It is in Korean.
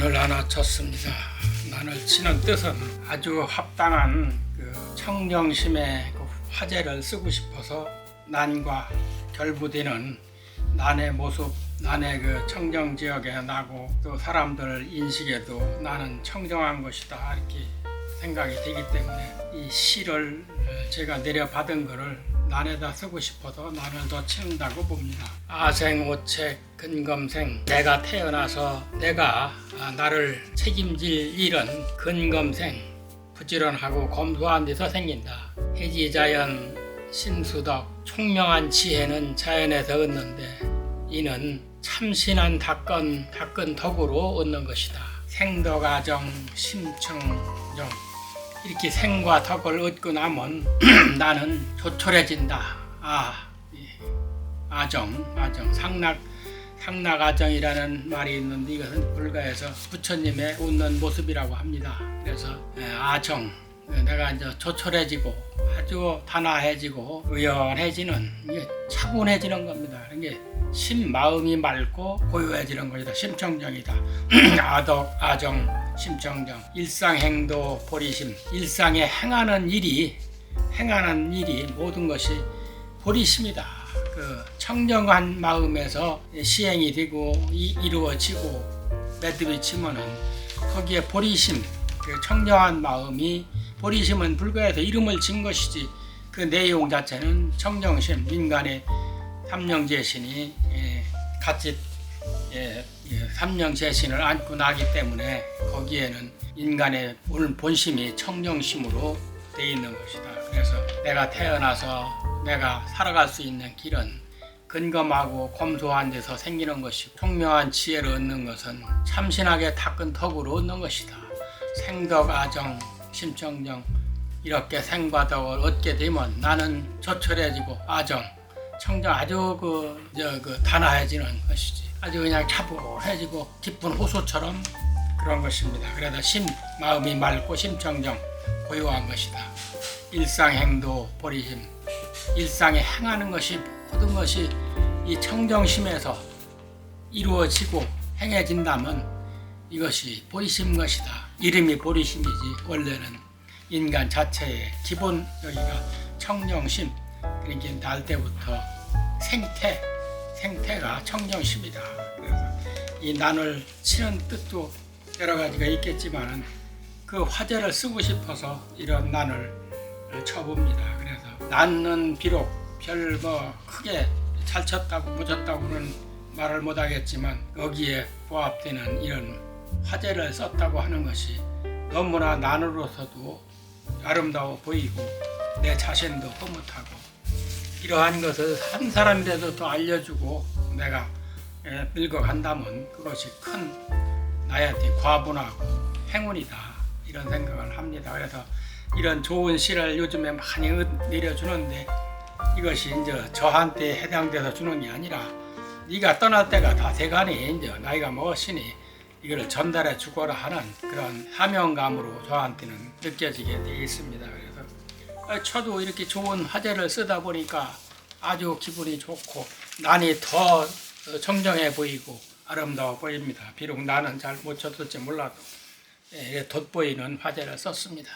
난을 하나 쳤습니다. 난을 치는 뜻은 아주 합당한 그 청정심의 그 화제를 쓰고 싶어서 난과 결부되는 난의 모습, 난의 그 청정 지역에 나고 또 사람들 인식에도 나는 청정한 것이다 이렇게 생각이 되기 때문에 이 시를 제가 내려받은 거를 난에다 쓰고 싶어서 난을 더 치는다고 봅니다. 아생오책 근검생 내가 태어나서 내가 아, 나를 책임질 일은 근검생 부지런하고 검소한 데서 생긴다. 해지자연 신수덕 총명한 지혜는 자연에서 얻는데 이는 참신한 닦은 닦은 덕으로 얻는 것이다. 생덕아정 심청정 이렇게 생과 덕을 얻고 나면 나는 조촐해진다. 아, 예. 아정, 아정, 상락, 상락아정이라는 말이 있는데 이것은 불가에서 부처님의 웃는 모습이라고 합니다. 그래서 예, 아정, 예, 내가 이제 조촐해지고 아주 단아해지고 의연해지는 차분해지는 겁니다. 이게 심 마음이 맑고 고요해지는 것이다. 심청정이다. 아덕, 아정, 심청정, 일상행도, 보리심, 일상에 행하는 일이 행하는 일이 모든 것이 보리심이다. 그 청정한 마음에서 시행이 되고 이, 이루어지고 매듭이 치면은 거기에 보리심, 그 청정한 마음이 보리심은 불가에서 이름을 진 것이지 그 내용 자체는 청정심, 인간의 삼령제 신이 예, 같이 예, 예, 삼령제 신을 안고 나기 때문에 거기에는 인간의 본- 본심이 청정심으로 돼 있는 것이다. 그래서 내가 태어나서 내가 살아갈 수 있는 길은 근검하고 검소한 데서 생기는 것이고 총명한 지혜를 얻는 것은 참신하게 닦은 덕으로 얻는 것이다. 생덕, 아정, 심청정 이렇게 생과 덕을 얻게 되면 나는 조촐해지고 아정, 청정 아주 그, 저, 그 단아해지는 것이지. 아주 그냥 차분해지고 기쁜 호수처럼 그런 것입니다. 그래서 심, 마음이 맑고 심청정, 고요한 것이다. 일상행도 보리심, 일상에 행하는 것이 모든 것이 이 청정심에서 이루어지고 행해진다면 이것이 보리심 것이다. 이름이 보리심이지 원래는 인간 자체의 기본 여기가 청정심 그러니까 날 때부터 생태 생태가 청정심이다. 그래서 이 난을 치는 뜻도 여러 가지가 있겠지만은 그 화제를 쓰고 싶어서 이런 난을 쳐봅니다. 그래서 난은 비록 별 뭐 크게 잘 쳤다고 못 쳤다고는 말을 못하겠지만 여기에 부합되는 이런 화제를 썼다고 하는 것이 너무나 난으로서도 아름다워 보이고 내 자신도 흐뭇하고 이러한 것을 한 사람이라도 더 알려주고 내가 예, 늙어간다면 그것이 큰 나한테 과분하고 행운이다 이런 생각을 합니다. 그래서 이런 좋은 시를 요즘에 많이 내려주는데 이것이 이제 저한테 해당돼서 주는 게 아니라 네가 떠날 때가 다 돼가니 이제 나이가 먹었으니 이거를 전달해 주거라 하는 그런 사명감으로 저한테는 느껴지게 되어 있습니다. 그래서 아, 이렇게 좋은 화제를 쓰다 보니까 아주 기분이 좋고 난이 더 청정해 보이고 아름다워 보입니다. 비록 나는 잘 못 쳤을지 몰라도 예, 돋보이는 화제를 썼습니다.